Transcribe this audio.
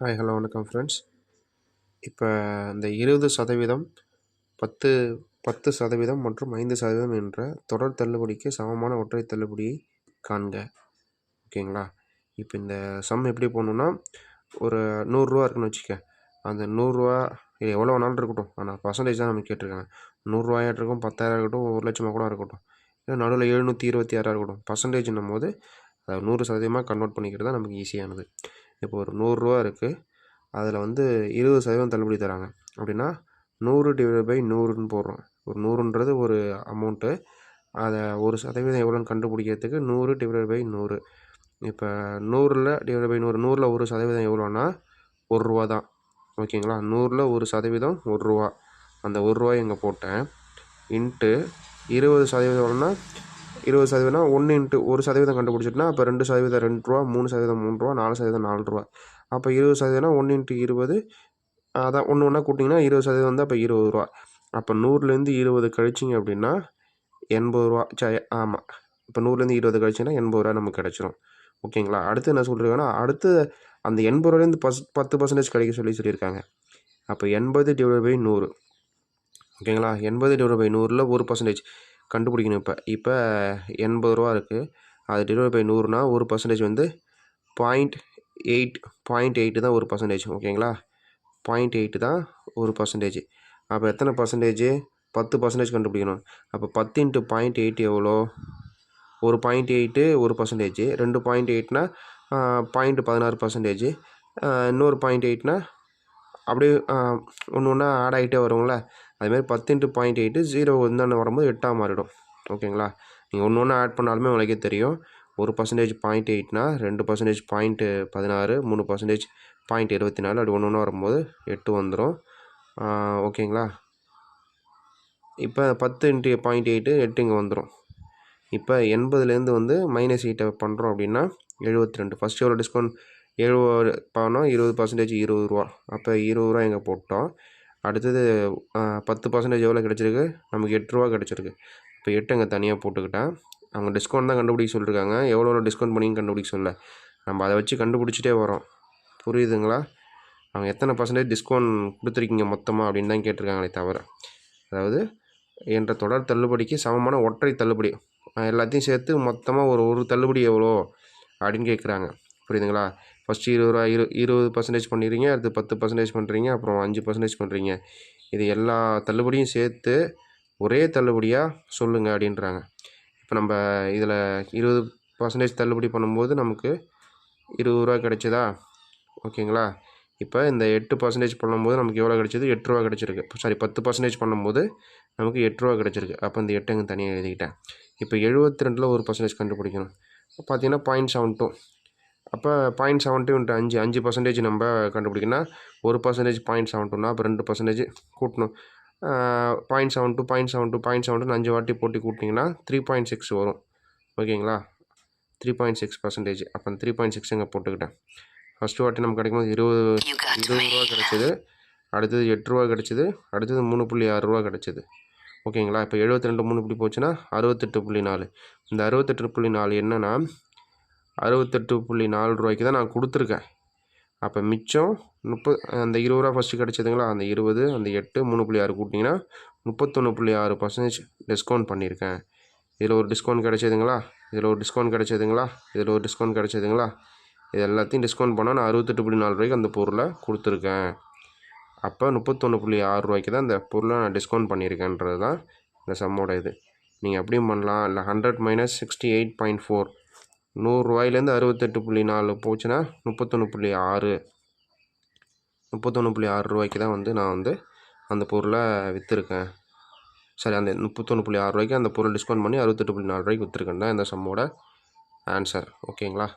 Hi hello வணக்கம் friends இப்போ இந்த இருபது சதவீதம் பத்து பத்து சதவீதம் மற்றும் ஐந்து சதவீதம் என்ற தொடர் தள்ளுபடிக்கு சமமான ஒற்றை தள்ளுபடியை காண்க. ஓகேங்களா? இப்போ இந்த சம் எப்படி போகணுன்னா ஒரு நூறுரூவா இருக்குன்னு வச்சுக்க. அந்த நூறுரூவா இது எவ்வளோ வேணாலும் இருக்கட்டும். ஆனால் பர்சன்டேஜ் தான் நமக்கு கேட்டிருக்காங்க. நூறுரூவாயாக இருக்கட்டும் பத்தாயிரம் இருக்கட்டும் ஒரு லட்சமாக கூட இருக்கட்டும். இல்லை நடுவில் எழுநூற்றி இருபத்தி ஆறாக இருக்கட்டும். பர்சன்டேஜ்னும் போது அதை நூறு சதவீதமாக கன்வெர்ட் பண்ணிக்கிறது தான் நமக்கு ஈஸியானது இப்போ ஒரு நூறுரூவா இருக்குது அதில் வந்து இருபது சதவீதம் தள்ளுபடி தராங்க. அப்படின்னா நூறு டிவைட் பை நூறுன்னு போடுறோம். ஒரு நூறுன்றது ஒரு அமௌண்ட்டு அதை ஒரு சதவீதம் எவ்வளோன்னு கண்டுபிடிக்கிறதுக்கு நூறு டிவைட் பை நூறு. இப்போ நூறில் டிவைட் பை நூறு நூறில் ஒரு சதவீதம் எவ்வளோன்னா ஒரு ரூபா தான். ஓகேங்களா? நூறில் ஒரு சதவீதம் ஒரு ரூபா. அந்த ஒரு ரூபாய் இங்கே போட்டேன். இன்ட்டு இருபது சதவீதம் எவ்வளோன்னா இருபது சதவீதம் ஒன்று இன்ட்டு ஒரு சதவீதம் கண்டுபிடிச்சிட்டுனா அப்போ ரெண்டு சதவீதம் ரெண்டு ரூபா மூணு சதவீதம் மூணு ரூபா நாலு சதவீதம் நாலு ரூபா. அப்போ இருபது சதவீதம் ஒன்று இன்ட்டு இருபது. அதான் ஒன்று ஒன்றா கூட்டிங்கன்னா இருபது சதவீதம் வந்து அப்போ இருபது ரூபா. அப்போ நூறுலேருந்து இருபது கழிச்சிங்க அப்படின்னா எண்பது ரூபா. ச ஆமாம் இப்போ நூறுலேருந்து இருபது கழிச்சிங்கன்னா எண்பது ரூபா நமக்கு கிடச்சிரும். ஓகேங்களா? அடுத்து என்ன சொல்லியிருக்காங்கன்னா அடுத்து அந்த எண்பது ரூபாலேருந்து பஸ் பத்து பர்சன்டேஜ் கிடைக்க சொல்லி சொல்லியிருக்காங்க. அப்போ எண்பது டிவைட் பை நூறு. ஓகேங்களா? எண்பது டிவைட் பை நூறில் ஒரு பர்சன்டேஜ் கண்டுபிடிக்கணும் இப்போ. இப்போ எண்பது ரூபா இருக்குது அது டிவைட் பை நூறுனா ஒரு பர்சன்டேஜ் வந்து பாயிண்ட் எயிட் பாயிண்ட் எயிட்டு தான் ஒரு பர்சன்டேஜ் ஓகேங்களா? பாயிண்ட் எயிட்டு தான் ஒரு பர்சன்டேஜ் அப்போ எத்தனை பர்சன்டேஜ் பத்து பர்சன்டேஜ் கண்டுபிடிக்கணும். அப்போ பத்து இன்ட்டு பாயிண்ட் எயிட் எவ்வளோ? ஒரு பாயிண்ட் எயிட்டு ஒரு பர்சன்டேஜ் ரெண்டு பாயிண்ட் எயிட்னா பாயிண்ட் பதினாறு பர்சன்டேஜ் இன்னொரு பாயிண்ட் எயிட்னா அப்படியே ஒன்று ஒன்றா ஆட் ஆகிட்டே வருங்கள அதுமாதிரி பத்து இன்ட்டு பாயிண்ட் எயிட்டு ஜீரோ வந்து வரும்போது எட்டாக மாறிடும். ஓகேங்களா? நீங்கள் ஒன்று ஒன்றா ஆட் பண்ணாலுமே உங்களுக்கே தெரியும். ஒரு பர்சன்டேஜ் பாயிண்ட் எயிட்னா ரெண்டு பர்சன்டேஜ் பாயிண்ட்டு பதினாறு மூணு பர்சன்டேஜ் பாயிண்ட் இருபத்தி நாலு அப்படி ஒன்று ஒன்று வரும்போது எட்டு வந்துடும் ஓகேங்களா? இப்போ பத்து இன்ட்டு பாயிண்ட் எயிட்டு எட்டு இங்கே வந்துடும் இப்போ எண்பதுலேருந்து வந்து மைனஸ் எயிட்டை பண்ணுறோம் அப்படின்னா எழுபத்தி ரெண்டு ஃபஸ்ட்டு எவ்வளோ டிஸ்கவுண்ட் எழுபது பணம் இருபது பர்சன்டேஜ் இருபது ரூபா. அப்போ இருபது ரூபா இங்கே போட்டோம். அடுத்தது பத்து பர்சன்டேஜ் எவ்வளோ கிடச்சிருக்கு? நமக்கு எட்டுருவா கிடச்சிருக்கு. இப்போ எட்டு அங்கே தனியாக போட்டுக்கிட்டேன் அவங்க டிஸ்கவுண்ட் தான் கண்டுபிடிக்க சொல்லியிருக்காங்க எவ்வளோ எவ்வளோ டிஸ்கவுண்ட் பண்ணி கண்டுபிடிக்க சொல்ல. நம்ம அதை வச்சு கண்டுபிடிச்சிட்டே வரோம். புரியுதுங்களா? அவங்க எத்தனை பர்சன்டேஜ் டிஸ்கவுண்ட் கொடுத்துருக்கீங்க மொத்தமாக அப்படின்னு தான் கேட்டிருக்காங்களே தவிர. அதாவது என்ற தொடர் தள்ளுபடிக்கு சமமான ஒற்றை தள்ளுபடி. எல்லாத்தையும் சேர்த்து மொத்தமாக ஒரு ஒரு தள்ளுபடி எவ்வளோ அப்படின்னு கேட்குறாங்க. புரியுதுங்களா? ஃபஸ்ட்டு இருபது ரூபா இரு இருபது பர்சன்டேஜ் பண்ணிடுறீங்க அடுத்து பத்து பர்சன்டேஜ் பண்ணுறீங்க அப்புறம் அஞ்சு பர்சன்டேஜ் பண்ணுறீங்க இது எல்லா தள்ளுபடியும் சேர்த்து ஒரே தள்ளுபடியாக சொல்லுங்கள் அப்படின்றாங்க. இப்போ நம்ம இதில் இருபது பர்சன்டேஜ் தள்ளுபடி பண்ணும்போது நமக்கு இருபது ரூபா கிடைச்சதா? ஓகேங்களா? இப்போ இந்த எட்டு பர்சன்டேஜ் பண்ணும்போது நமக்கு எவ்வளோ கிடச்சிது? எட்டு ரூபா கிடச்சிருக்கு. சாரி பத்து பர்சன்டேஜ் பண்ணும்போது நமக்கு எட்டு ரூபா கிடச்சிருக்கு. அப்போ இந்த எட்டு அங்கே தனியாக எழுதிக்கிட்டேன். இப்போ எழுபத்தி ரெண்டில் ஒரு பர்சன்டேஜ் கண்டுபிடிக்கணும். பார்த்தீங்கன்னா பாயிண்ட் செவன் டூ அப்போ பாயிண்ட் செவன் டூ இன்ட்டு அஞ்சு அஞ்சு பர்சன்டேஜ் நம்ம கண்டுபிடிக்கணும் ஒரு பர்சன்டேஜ் பாயிண்ட் செவன் டூனா அப்போ ரெண்டு பர்சன்டேஜ் கூட்டணும். Point seven two point seven two point seven two அஞ்சு வாட்டி போட்டு கூட்டிங்கன்னா த்ரீ பாயிண்ட் சிக்ஸ் வரும். ஓகேங்களா? த்ரீ பாயிண்ட் சிக்ஸ் பர்சன்டேஜ் அப்போ அந்த த்ரீ பாயிண்ட் சிக்ஸ் இங்கே போட்டுக்கிட்டேன். ஃபஸ்ட்டு வாட்டி நமக்கு கிடைக்கும்போது இருபது இருபது ரூபா கிடச்சிது. அடுத்தது எட்டு ரூபா கிடச்சிது. அடுத்தது மூணு புள்ளி ஆறு ரூபா கிடச்சிது. ஓகேங்களா? இப்போ எழுபத்தி ரெண்டு மூணு புள்ளி போச்சுன்னா அறுபத்தெட்டு புள்ளி நாலு. இந்த அறுபத்தெட்டு புள்ளி நாலு என்னென்னா அறுபத்தெட்டு புள்ளி நாலு ரூபாய்க்கு தான் நான் கொடுத்துருக்கேன். அப்போ மிச்சம் முப்பது அந்த இருபது ரூபா ஃபஸ்ட்டு கிடச்சிதுங்களா? அந்த இருபது அந்த எட்டு மூணு புள்ளி ஆறு கூட்டிங்கன்னா முப்பத்தொன்று புள்ளி ஆறு பர்சன்டேஜ் டிஸ்கவுண்ட் பண்ணியிருக்கேன். இதில் ஒரு டிஸ்கவுண்ட் கிடச்சிதுங்களா? இதில் ஒரு டிஸ்கவுண்ட் கிடச்சதுங்களா? இதில் ஒரு டிஸ்கவுண்ட் கிடச்சிதுங்களா? இது எல்லாத்தையும் டிஸ்கவுண்ட் பண்ணால் நான் அறுபத்தெட்டு புள்ளி நாலு ரூபாய்க்கு அந்த பொருளை கொடுத்துருக்கேன். அப்போ முப்பத்தொன்று புள்ளி ஆறு ரூபாய்க்கு தான் இந்த பொருளை நான் டிஸ்கவுண்ட் பண்ணியிருக்கேன்றது தான் இந்த சம்மோட இது. நீங்கள் அப்படியும் பண்ணலாம். இல்லை hundred minus sixty eight point four நூறுரூவாயிலேருந்து அறுபத்தெட்டு புள்ளி நாலு போச்சுன்னா முப்பத்தொன்று புள்ளி ஆறு. முப்பத்தொன்று புள்ளி ஆறு ரூபாய்க்கு தான் வந்து நான் வந்து அந்த பொருளை விற்றுருக்கேன் சரி அந்த முப்பத்தொன்று புள்ளி ஆறு ரூபாய்க்கு அந்த பொருள் டிஸ்கவுண்ட் பண்ணி அறுபத்தெட்டு புள்ளி நாலு ரூபாய்க்கு விற்றுருக்கேன் தான் இந்த சம்மோட ஆன்சர் ஓகேங்களா